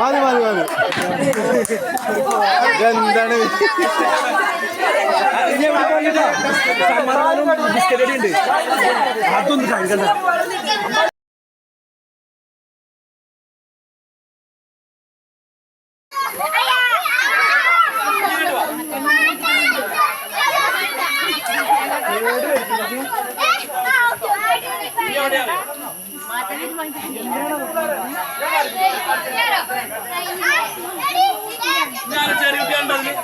മതി മതി മതി എന്താണ് അതൊന്നും കഴിക്കണ്ട ഞാൻ ചെറിയ കുട്ടിയുണ്ടോ അതിൽ?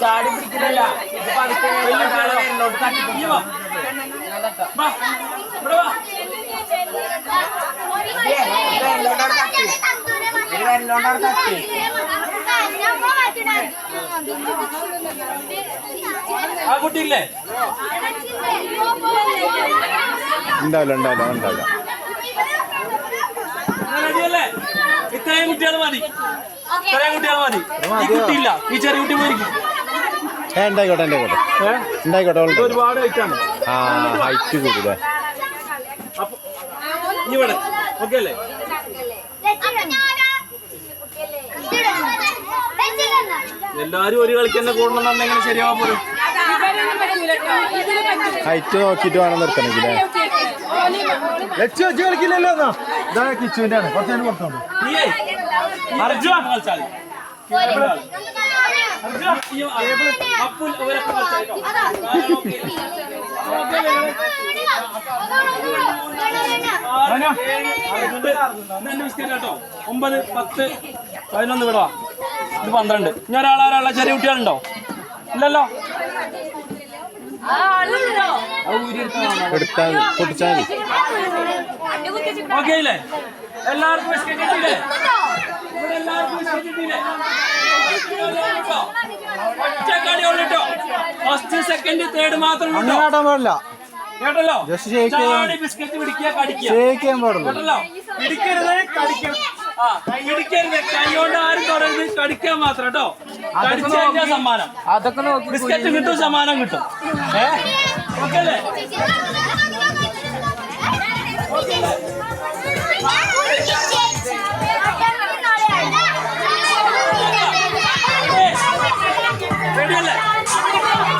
ചാടി പിടിക്കുന്നില്ല ഇത് പതുക്കെ വലിയ ഇവിടെ എല്ലോണ്ടാണ് തട്ടി ആ കുട്ടിയില്ലേ? ഉണ്ടാവില്ല ഉണ്ടാവില്ല ഉണ്ടാവില്ല. ഇത്രയും കുട്ടികൾ മതി. ഇത്രയും കുട്ടികൾ മതി. ഈ കുട്ടിയില്ല. ഈ ചെറിയ കുട്ടി പോയിരിക്കും. ഏ ഉണ്ടായിക്കോട്ടെ ഉണ്ടായിക്കോട്ടെ. ഉണ്ടായിക്കോട്ടെ. ഒരുപാട് ഹൈറ്റാണ് ആ ഹൈറ്റ് കൂടുതലേ ഇവിടെ. ഓക്കെ അല്ലേ? എല്ലാരും ഒരു കളിക്ക് തന്നെ കൂടണം എങ്ങനെ ശരിയാവാൻ പോലും ഹൈറ്റ് നോക്കിട്ട് വേണം നിർത്തണമെങ്കിലേ ലക്ഷ്യം വെച്ച് കളിക്കില്ലല്ലോ എന്നാ ഇതാ കിച്ചുവിന്റെ ആണ് കുറച്ച് നേരം പുറത്തോണ്ട് ഒമ്പത് പത്ത് പതിനൊന്ന് വിടവാ ഇത് പന്ത്രണ്ട്. ഇനി ഒരാളെ ചെറിയ കുട്ടികളുണ്ടോ? ഇല്ലല്ലോ? ഓക്കെ ഇല്ലേ എല്ലാവർക്കും ബിസ്ക്കറ്റ് കിട്ടിയില്ലേ ഇവിടെ എല്ലാവർക്കും ബിസ്ക്കറ്റ് കിട്ടിയില്ലേ ഒറ്റ കളി ഉള്ളിട്ടോ ഫസ്റ്റ് സെക്കൻഡ് തേർഡ് മാത്രം പാടില്ല. കേട്ടല്ലോ? ബിസ്ക്കറ്റ് പിടിക്കുക കടിക്കുക. കേട്ടല്ലോ? പിടിക്കരുത് കടിക്കണം ആ പിടിക്കരുത് കൈ കൊണ്ട് ആരും തൊടരുത് കടിക്കാൻ മാത്രം കേട്ടോ കടിച്ചു കഴിഞ്ഞാൽ സമ്മാനം അതൊക്കെ നോക്കി ബിസ്ക്കറ്റ് കിട്ടും സമ്മാനം കിട്ടും ഏ ഓക്കെ അല്ലേ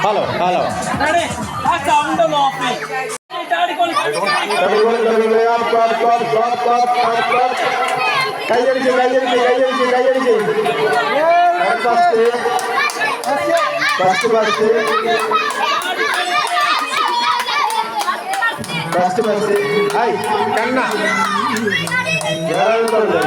ഹലോ ഹലോ റെഡി ആ സൗണ്ട് ഒന്ന് ഓഫ് ചെയ്യ് ചാടിക്കോളി കൈയടിച്ച് കൈയടിച്ച് കൈയടിച്ച് കൈയടിച്ച് first first first first first hi കണ്ണ കേരളത്തിലുണ്ട്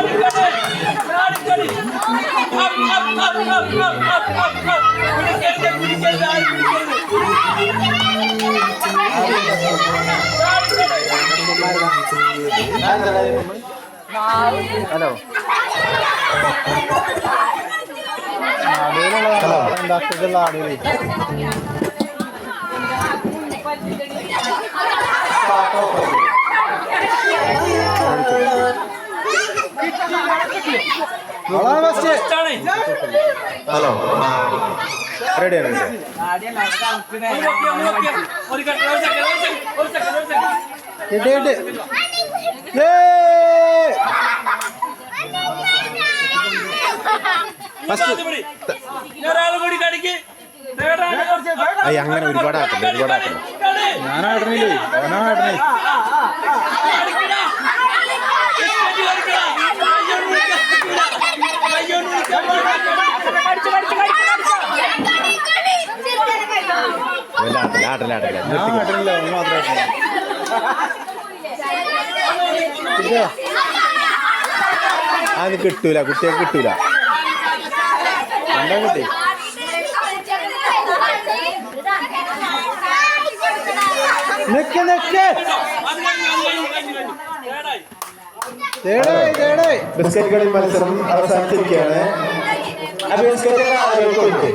പിടിക്കരുത് ഹലോ ഉണ്ടാക്കിയിട്ടുള്ള ആടുകളെ. ഹലോ റെഡി ഒന്ന് നോക്കിയേ, അയ്യ അങ്ങനെ ഒരുപാട് ആക്കണ്ട ഒരുപാട് ആക്കണ്ട. ഞാനാടണില്ലേ ഞാനാടണേ കടിക്കടാ. അത് കിട്ടൂല കുട്ടിയെ കിട്ടൂല. എന്താ കിട്ടി? നിക്ക് നിക്ക്. ബിസ്ക്കറ്റ് കളി മത്സരം അവസാനിച്ചിരിക്കുകയാണ്. അപ്പൊ ബിസ്ക്കറ്റ് കൊടുക്ക്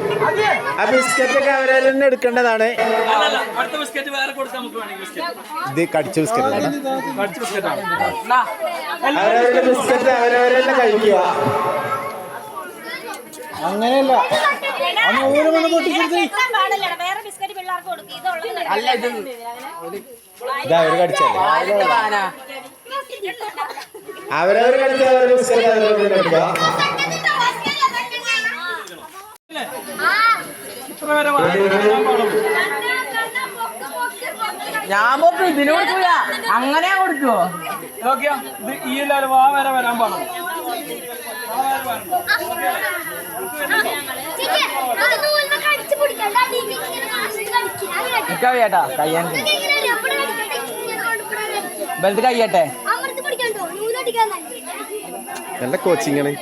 ആ ബിസ്ക്കറ്റ് ഒക്കെ അവരെ തന്നെ എടുക്കേണ്ടതാണ്. അല്ലല്ല അടുത്ത ബിസ്ക്കറ്റ് വേറെ കൊടുക്കാം നമുക്ക് വേണമെങ്കിൽ ബിസ്ക്കറ്റ്. ഇത് കടിച്ച ബിസ്ക്കറ്റ് കടിച്ച ബിസ്ക്കറ്റാണ് അവരവരുടെ ബിസ്ക്കറ്റ് അവരവരെ തന്നെ കഴിക്കുക. അങ്ങനെയല്ല. വേറെ ബിസ്ക്കറ്റ് പിള്ളേർക്ക് കൊടുക്കും. ഇതുള്ളത് അല്ല ഇത് ഇതാ അവർ കടിച്ചല്ലേ അവരവർ കഴിച്ച അവരുടെ ബിസ്ക്കറ്റ് എടുക്കുക. ഞാൻ പോക്ക് ഇതിന് കൊടുക്കൂല. അങ്ങനെ കൊടുക്കുവോ? നോക്കിയോ ഇത് ഈ എല്ലാവരും വാ വരെ വരാൻ പാടും കടിച്ചു ചേട്ടാ കയ്യാൻ ബലത്ത് കയ്യട്ടെ നല്ല കോച്ചിങ് ആണ്.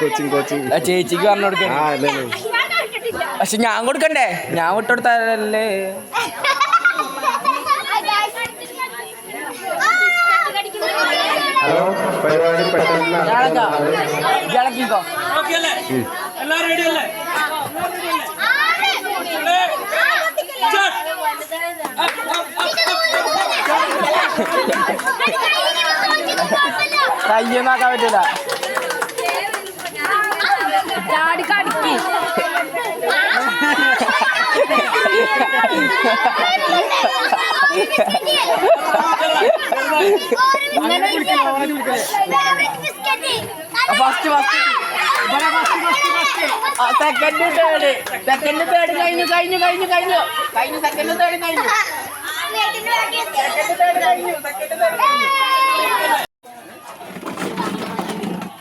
കോച്ചിങ് കോച്ചിങ് ആ ചേച്ചിക്ക് പറഞ്ഞു കൊടുക്കേ. ആ അല്ലേ ഞാൻ കണ്ടിട്ടില്ല പക്ഷെ ഞാൻ കൊടുക്കണ്ടേ? ഞാൻ വിട്ടുകൊടുത്താലല്ലേ ഹലോ പരിപാടി പെട്ടെന്ന്. ഇളക്കിക്കോ എല്ലാവരും റെഡി അല്ലേ? ചാടി പറ്റില്ല first first second third second third കഴിഞ്ഞു കഴിഞ്ഞു കഴിഞ്ഞു കഴിഞ്ഞു. കഴിഞ്ഞു സെക്കൻഡ് തേർഡ് കഴിഞ്ഞു. സെക്കൻഡ് തേർഡ് കഴിഞ്ഞു. സെക്കൻഡ് തേർഡ് കഴിഞ്ഞു.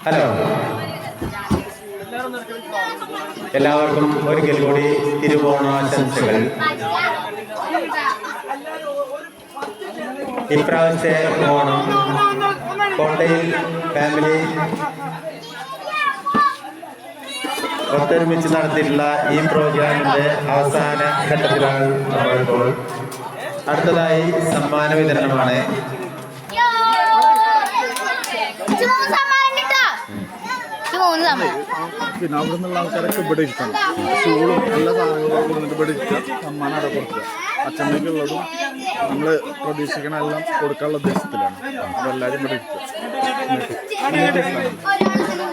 ഹലോ. എല്ലാവർക്കും ഒരിക്കൽ കൂടി തിരുവോണാശംസകൾ. ഇപ്രാവശ്യത്തെ ഓണം കോട്ടയിൽ ഫാമിലി ഒത്തൊരുമിച്ച് നടത്തിയിട്ടുള്ള ഈ പ്രോഗ്രാമിന്റെ അവസാന ഘട്ടത്തിലാണ് അടുത്തതായി സമ്മാന വിതരണമാണ് മൂന്ന് സമ്മാനം പിന്നെ അവിടെ നിന്നുള്ള ആൾക്കാരൊക്കെ ഇവിടെ ഇരിക്കണം. സ്റ്റൂളും എല്ലാ സാധനങ്ങളും ഇവിടെ ഇരിക്കുക. സമ്മാനം അവിടെ കൊടുക്കുക. അച്ഛമ്മയ്ക്കുള്ളതും നമ്മൾ പ്രതീക്ഷിക്കണ എല്ലാം കൊടുക്കാനുള്ള ഉദ്ദേശത്തിലാണ്. അപ്പോൾ എല്ലാവരും ഇവിടെ ഇരിക്കുക.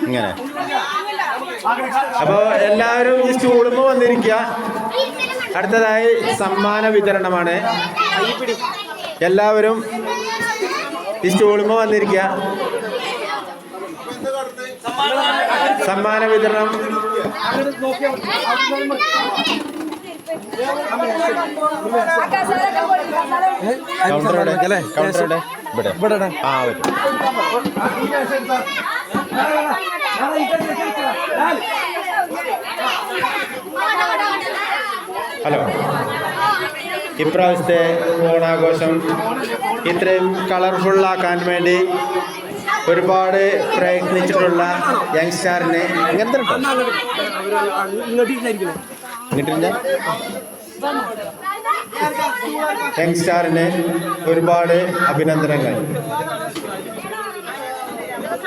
ഇങ്ങനെ. അപ്പോ എല്ലാവരും ഈ സ്റ്റൂളുമ്പോ വന്നിരിക്കുക. അടുത്തതായി സമ്മാന വിതരണമാണ്. എല്ലാവരും ഈ സ്റ്റൂളുമ്പോ വന്നിരിക്കുക. സമ്മാന വിതരണം. കൗണ്ടർ എവിടെ അല്ലേ? കൗണ്ടർ എവിടെ ഇവിടെ. ഇവിടെ. ആ വരും. ഹലോ. ഇപ്രാവശ്യത്തെ ഓണാഘോഷം ഇത്രയും കളർഫുൾ ആക്കാൻ വേണ്ടി ഒരുപാട് പ്രയത്നിച്ചിട്ടുള്ള യങ്സ്റ്റാറിനെ ഇങ്ങനത്തെ? ഇങ്ങോട്ടിരുന്നേ? യങ്സ്റ്റാറിന് ഒരുപാട് അഭിനന്ദനങ്ങൾ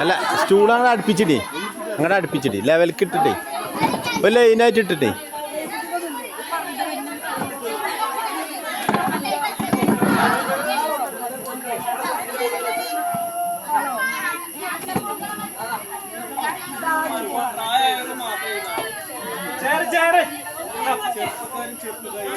അല്ല സ്റ്റൂളാണ് അടുപ്പിച്ചിട്ടേ അങ്ങോട്ട് അടുപ്പിച്ചിട്ടേ ലെവൽക്ക് ഇട്ടിട്ടേ. ഒരു ലൈനായിട്ട് ഇട്ടിട്ടേ. ചേര് ചെറുപ്പക്കാരും ചെറുപ്പക്കാരും